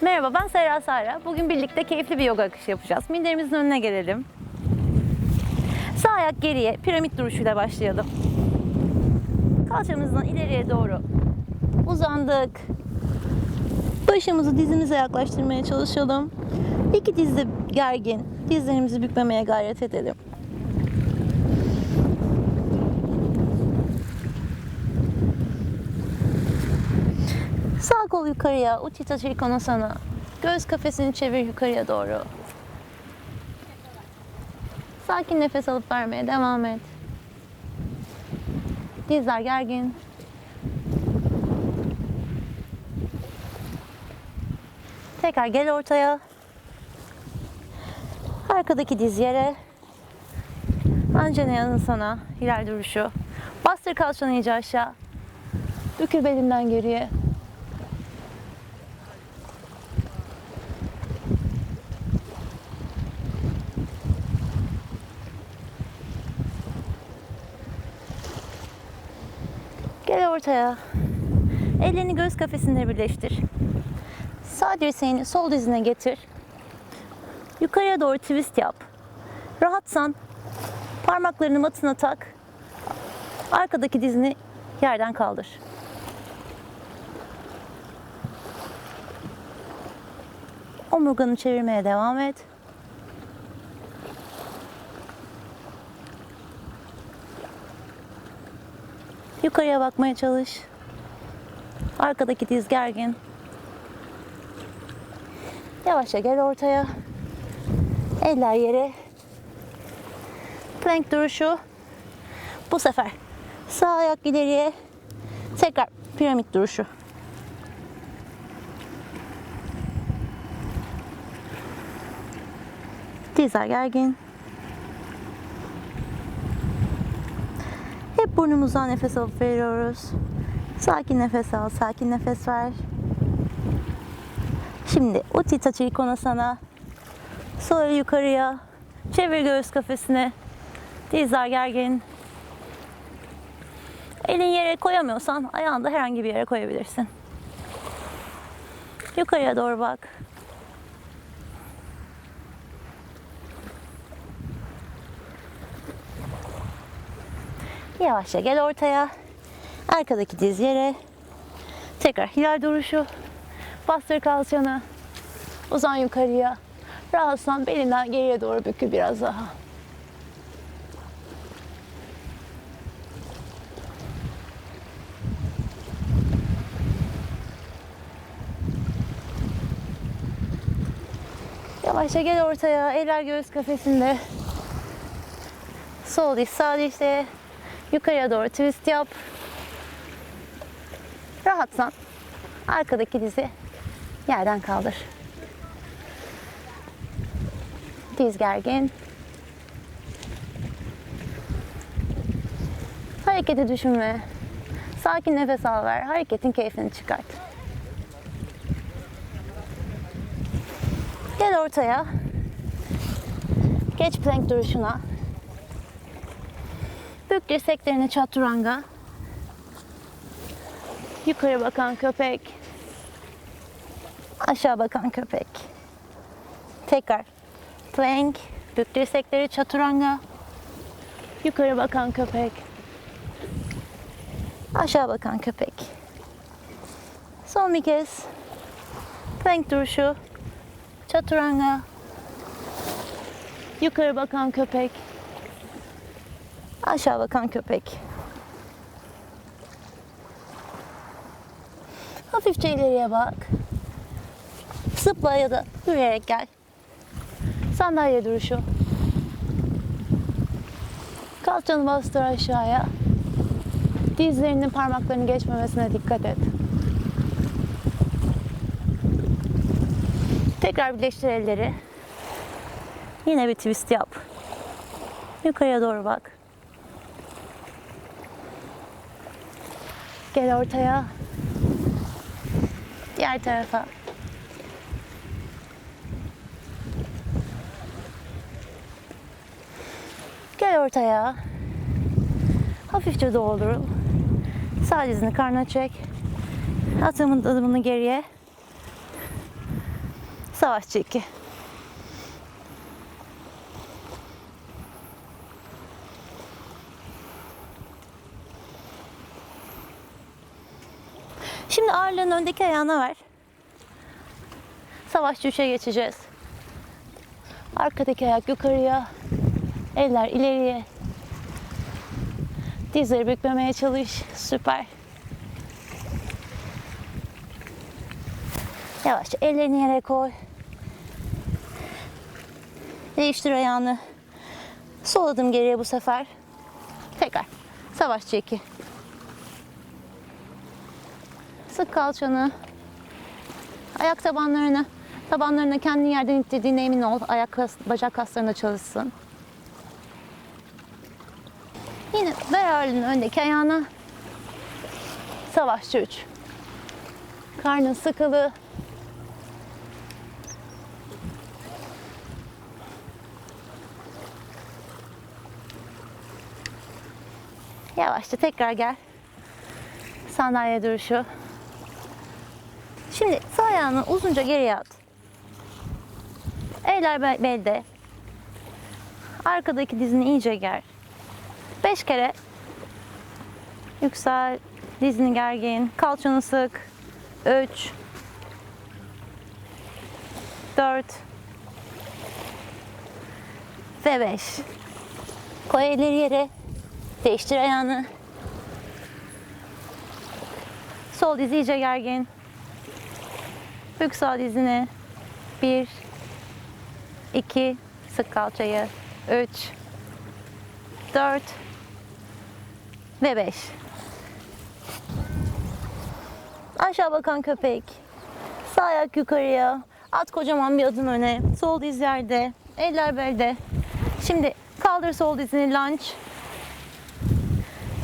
Merhaba ben Serra Sara. Bugün birlikte keyifli bir yoga akışı yapacağız. Minderimizin önüne gelelim. Sağ ayak geriye piramit duruşuyla başlayalım. Kalçamızdan ileriye doğru uzandık. Başımızı dizimize yaklaştırmaya çalışalım. İki diz de gergin. Dizlerimizi bükmemeye gayret edelim. Kol yukarıya, Uttita Trikonasana. Göğüs kafesini çevir yukarıya doğru. Sakin nefes alıp vermeye devam et. Dizler gergin. Tekrar gel ortaya. Arkadaki diz yere. Ancana yanın sana. Hilal duruşu. Bastır kalçanı iyice aşağı. Bükül belinden geriye. Gel ortaya. Ellerini göğüs kafesinde birleştir. Sağ dirseğini sol dizine getir. Yukarıya doğru twist yap. Rahatsan parmaklarını matına tak. Arkadaki dizini yerden kaldır. Omurganı çevirmeye devam et. Yukarıya bakmaya çalış. Arkadaki diz gergin. Yavaşça gel ortaya. Eller yere. Plank duruşu. Bu sefer sağ ayak ileriye. Tekrar piramit duruşu. Dizler gergin. Burnumuzdan nefes alıp veriyoruz. Sakin nefes al, sakin nefes ver. Şimdi Uttita Trikonasana. Sol el yukarıya. Çevir göğüs kafesine. Dizler gergin. Elin yere koyamıyorsan ayağını da herhangi bir yere koyabilirsin. Yukarıya doğru bak. Yavaşça gel ortaya. Arkadaki diz yere. Tekrar hilal duruşu. Bastır kalçanı. Uzan yukarıya. Rahatsan belinden geriye doğru bükül biraz daha. Yavaşça gel ortaya. Eller göğüs kafesinde. Sol diz sağ dizle. Yukarıya doğru twist yap. Rahatsan arkadaki dizi yerden kaldır. Diz gergin. Hareketi düşünme. Sakin nefes al ver. Hareketin keyfini çıkart. Gel ortaya. Geç plank duruşuna. Bük dirseklerini çaturanga. Yukarı bakan köpek. Aşağı bakan köpek. Tekrar. Plank. Bük dirsekleri çaturanga. Yukarı bakan köpek. Aşağı bakan köpek. Son bir kez. Plank duruşu. Çaturanga. Yukarı bakan köpek. Aşağı bakan köpek. Hafifçe ileriye bak. Zıpla ya da yürüyerek gel. Sandalye duruşu. Kalçanı bastır aşağıya. Dizlerinin parmaklarını geçmemesine dikkat et. Tekrar birleştir elleri. Yine bir twist yap. Yukarıya doğru bak. Gel ortaya. Diğer tarafa. Gel ortaya. Hafifçe doğru. Sağ dizini karnına çek. Atımın adımını geriye. Savaşçı 2. Şimdi ağırlığın öndeki ayağına ver. Savaşçı 3'e geçeceğiz. Arkadaki ayak yukarıya. Eller ileriye. Dizleri bükmemeye çalış. Süper. Yavaşça ellerini yere koy. Değiştir ayağını. Sol adım geriye bu sefer. Tekrar. Savaşçı 2. Sık kalçanı. Ayak tabanlarını. Tabanlarını kendini yerden ittirdiğine emin ol. Ayak bacak kaslarında çalışsın. Yine ver öndeki ayağına. Savaşçı 3. Karnın sıkılı. Yavaşça tekrar gel. Sandalye duruşu. Şimdi sağ ayağını uzunca geriye at. Eller be- belde. Arkadaki dizini iyice ger. Beş kere yüksel, dizini gergin, kalçanı sık. Üç, dört ve beş. Koy elleri yere. Değiştir ayağını. Sol dizi iyice gergin. Bük sağ dizini. Bir, iki, sık kalçayı. Üç, dört ve beş. Aşağı bakan köpek. Sağ ayak yukarıya. At kocaman bir adım öne. Sol diz yerde. Eller belde. Şimdi kaldır sol dizini lunge.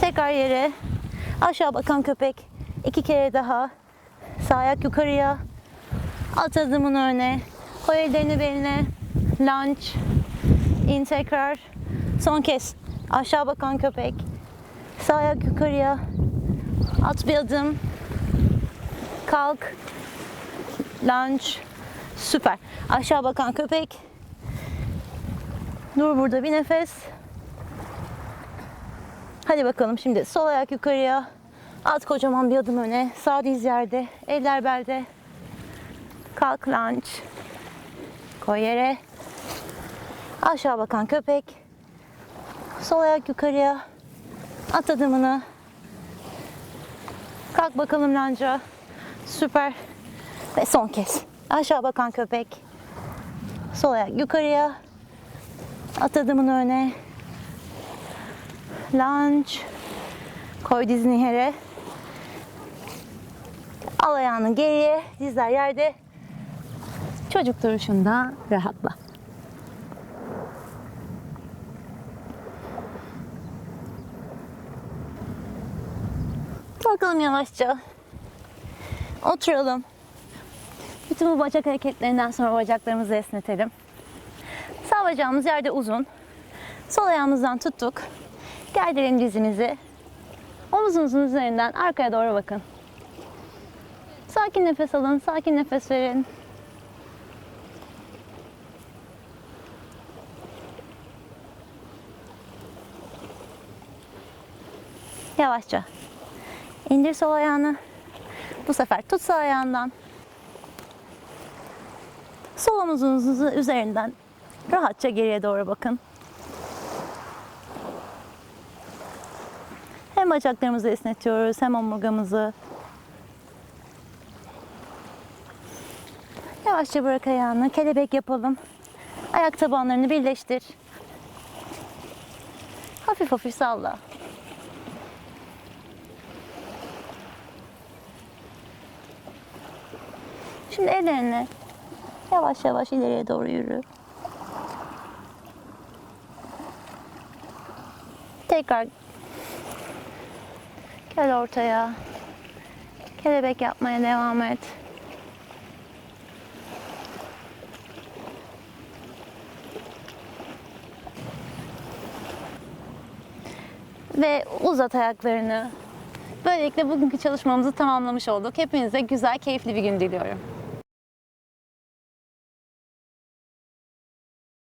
Tekrar yere. Aşağı bakan köpek. İki kere daha. Sağ ayak yukarıya. At adımını öne. Koy ellerini beline. Lunge. İn tekrar. Son kez. Aşağı bakan köpek. Sağ ayak yukarıya. At bir adım. Kalk. Lunge. Süper. Aşağı bakan köpek. Dur burada bir nefes. Hadi bakalım şimdi sol ayak yukarıya. At kocaman bir adım öne. Sağ diz yerde. Eller belde. Kalk lunge. Koy yere. Aşağı bakan köpek. Sol ayak yukarıya. At adımını. Kalk bakalım lunge'a. Süper. Ve son kez. Aşağı bakan köpek. Sol ayak yukarıya. At adımını öne. Lunge. Koy dizini yere. Al ayağını geriye. Dizler yerde. Çocuk duruşunda rahatla. Kalkalım yavaşça. Oturalım. Bütün bu bacak hareketlerinden sonra bacaklarımızı esnetelim. Sağ bacağımız yerde uzun. Sol ayağımızdan tuttuk. Gerdirelim dizimizi. Omuzunuzun üzerinden arkaya doğru bakın. Sakin nefes alın, sakin nefes verin. Yavaşça. İndir sol ayağını. Bu sefer tut sağ ayağından. Sol omuzunuzun üzerinden rahatça geriye doğru bakın. Hem bacaklarımızı esnetiyoruz hem omurgamızı. Yavaşça bırak ayağını. Kelebek yapalım. Ayak tabanlarını birleştir. Hafif hafif salla. Şimdi ellerini yavaş yavaş ileriye doğru yürü. Tekrar gel ortaya. Kelebek yapmaya devam et. Ve uzat ayaklarını. Böylelikle bugünkü çalışmamızı tamamlamış olduk. Hepinize güzel, keyifli bir gün diliyorum.